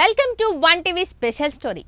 Welcome to one TV special story.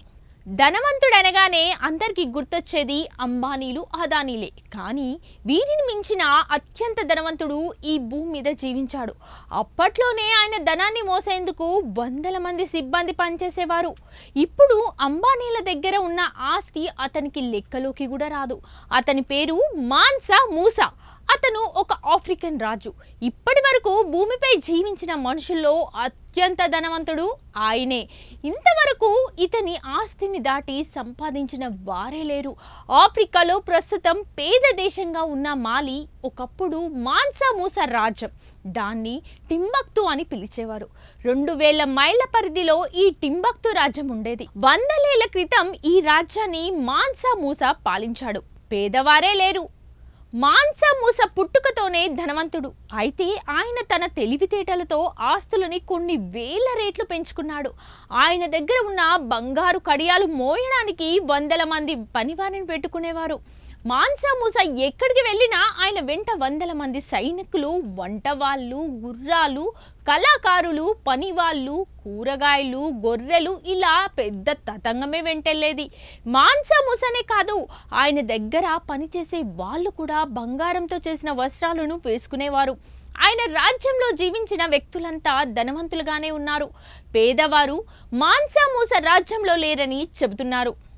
ధనవంతుడు అనగానే అందరికీ గుర్తొచ్చేది అంబానీలు అదానీలే. కానీ వీరిని మించిన అత్యంత ధనవంతుడు ఈ భూమి మీద జీవించాడు. అప్పట్లోనే ఆయన ధనాన్ని మోసేందుకు వందల మంది సిబ్బంది పనిచేసేవారు. ఇప్పుడు అంబానీల దగ్గర ఉన్న ఆస్తి అతనికి లెక్కలోకి కూడా రాదు. అతని పేరు మాన్సా మూసా. అతను ఒక ఆఫ్రికన్ రాజు. ఇప్పటి వరకు భూమిపై జీవించిన మనుషుల్లో అత్యంత ధనవంతుడు ఆయనే. ఇంతవరకు ఇతని ఆస్తిని దాటి సంపాదించిన వారే లేరు. ఆఫ్రికాలో ప్రస్తుతం పేద దేశంగా ఉన్న మాలి ఒకప్పుడు మాన్సామూసా రాజ్యం. దాన్ని టింబక్తు అని పిలిచేవారు. రెండు వేల మైళ్ళ పరిధిలో ఈ టింబక్తు రాజ్యం ఉండేది. వందలేళ్ళ క్రితం ఈ రాజ్యాన్ని మాన్సామూసా పాలించాడు. పేదవారే లేరు. మాంసమూస పుట్టుకతోనే ధనవంతుడు. అయితే ఆయన తన తెలివితేటలతో ఆస్తులని కొన్ని వేల రేట్లు పెంచుకున్నాడు. ఆయన దగ్గర ఉన్న బంగారు కడియాలు మోయడానికి వందల మంది పనివారిని పెట్టుకునేవారు. మాన్సా మూస ఎక్కడికి వెళ్ళినా ఆయన వెంట వందల మంది సైనికులు వంటవాళ్ళు గుర్రాలు కళాకారులు పనివాళ్ళు కూరగాయలు గొర్రెలు ఇలా పెద్ద తతంగమే వెంటెళ్ళేది. మాంసా మూసనే కాదు ఆయన దగ్గర పనిచేసే వాళ్ళు కూడా బంగారంతో చేసిన వస్త్రాలను వేసుకునేవారు. ఆయన రాజ్యంలో జీవించిన వ్యక్తులంతా ధనవంతులుగానే ఉన్నారు. పేదవారు మాన్సా మూస రాజ్యంలో లేరని చెబుతున్నారు.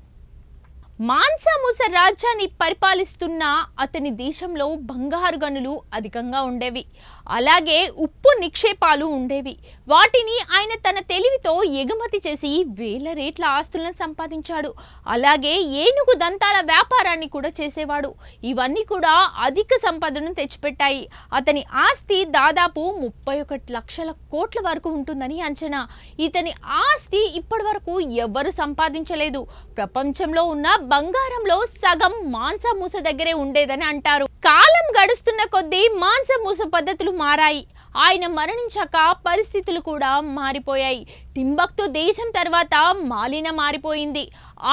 మాన్సామూస రాజ్యాన్ని పరిపాలిస్తున్న అతని దేశంలో బంగారు గనులు అధికంగా ఉండేవి. అలాగే ఉప్పు నిక్షేపాలు ఉండేవి. వాటిని ఆయన తన తెలివితో ఎగుమతి చేసి వేల రేట్ల ఆస్తులను సంపాదించాడు. అలాగే ఏనుగు దంతాల వ్యాపారాన్ని కూడా చేసేవాడు. ఇవన్నీ కూడా అధిక సంపదను తెచ్చిపెట్టాయి. అతని ఆస్తి దాదాపు ముప్పై ఒకటి లక్షల కోట్ల వరకు ఉంటుందని అంచనా. ఇతని ఆస్తి ఇప్పటి వరకు ఎవ్వరు సంపాదించలేదు. ప్రపంచంలో ఉన్న బంగారంలో సగం మాంస మూస దగ్గరే ఉండేదని అంటారు. కాలం గడుస్తున్న కొద్దీ మాంస మూస పద్ధతులు మారాయి. ఆయన మరణించాక పరిస్థితులు కూడా మారిపోయాయి. టింబక్తు దేశం తర్వాత మాలిన మారిపోయింది.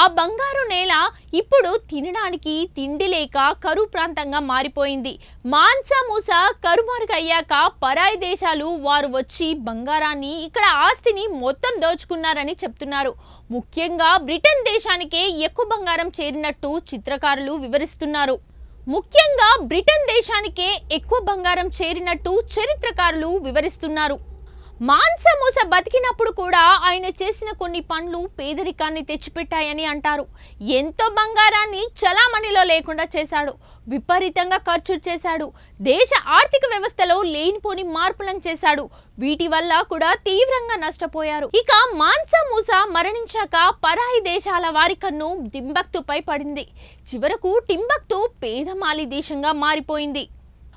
ఆ బంగారు నేల ఇప్పుడు తినడానికి తిండి లేక కరువు ప్రాంతంగా మారిపోయింది. మాంసా మూస కరుమారుగయ్యాక పరాయి దేశాలు వారు వచ్చి బంగారాన్ని ఇక్కడ ఆస్తిని మొత్తం దోచుకున్నారని చెప్తున్నారు. ముఖ్యంగా బ్రిటన్ దేశానికే ఎక్కువ బంగారం చేరినట్టు చిత్రకారులు వివరిస్తున్నారు. ముఖ్యంగా బ్రిటన్ దేశానికే ఎక్కువ బంగారం చేరినట్టు చరిత్రకారులు వివరిస్తున్నారు. మాంసమూస బతికినప్పుడు కూడా ఆయన చేసిన కొన్ని పనులు పేదరికాన్ని తెచ్చిపెట్టాయని అంటారు. ఎంతో బంగారాన్ని చలామణిలో లేకుండా చేశాడు. విపరీతంగా ఖర్చు చేశాడు. దేశ ఆర్థిక వ్యవస్థలో లేనిపోని మార్పులను చేశాడు. వీటి వల్ల కూడా తీవ్రంగా నష్టపోయారు. ఇక మాన్సా మూస మరణించాక పరాయి దేశాల వారి కన్ను దింబక్తుపై పడింది. చివరకు టింబక్తు పేదమాలి దేశంగా మారిపోయింది.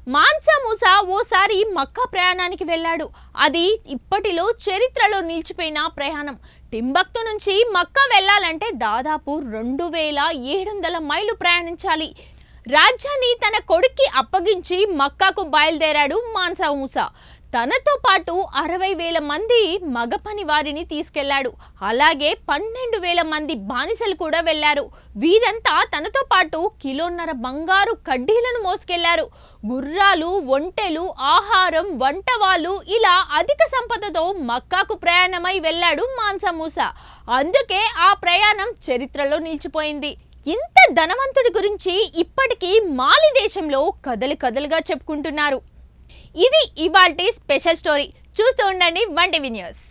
మాన్సా మూసా ఓసారి మక్కా ప్రయాణానికి వెళ్ళాడు. అది ఇప్పటిలో చరిత్రలో నిలిచిపోయిన ప్రయాణం. టింబక్తు నుంచి మక్కా వెళ్ళాలంటే దాదాపు రెండు వేల ఏడు వందల మైళ్ళు ప్రయాణించాలి. రాజ్యాన్ని తన కొడుక్కి అప్పగించి మక్కాకు బయలుదేరాడు మాన్సా మూసా తనతో పాటు అరవై వేల మంది మగపని వారిని తీసుకెళ్ళాడు. అలాగే పన్నెండు వేల మంది బానిసలు కూడా వెళ్ళారు వీరంతా తనతో పాటు కిలోన్నర బంగారు కడ్డీలను మోసుకెళ్ళారు. గుర్రాలు ఒంటెలు ఆహారం వంటవాళ్ళు ఇలా అధిక సంపదతో మక్కాకు ప్రయాణమై వెళ్ళాడు మాన్సమూస అందుకే ఆ ప్రయాణం చరిత్రలో నిలిచిపోయింది. ఇంత ధనవంతుడి గురించి ఇప్పటికీ మాలి దేశంలో కథలు కథలుగా చెప్పుకుంటున్నారు. ఇది ఇవాల్టి స్పెషల్ స్టోరీ. చూస్తూ ఉండండి వన్ టీవీ న్యూస్.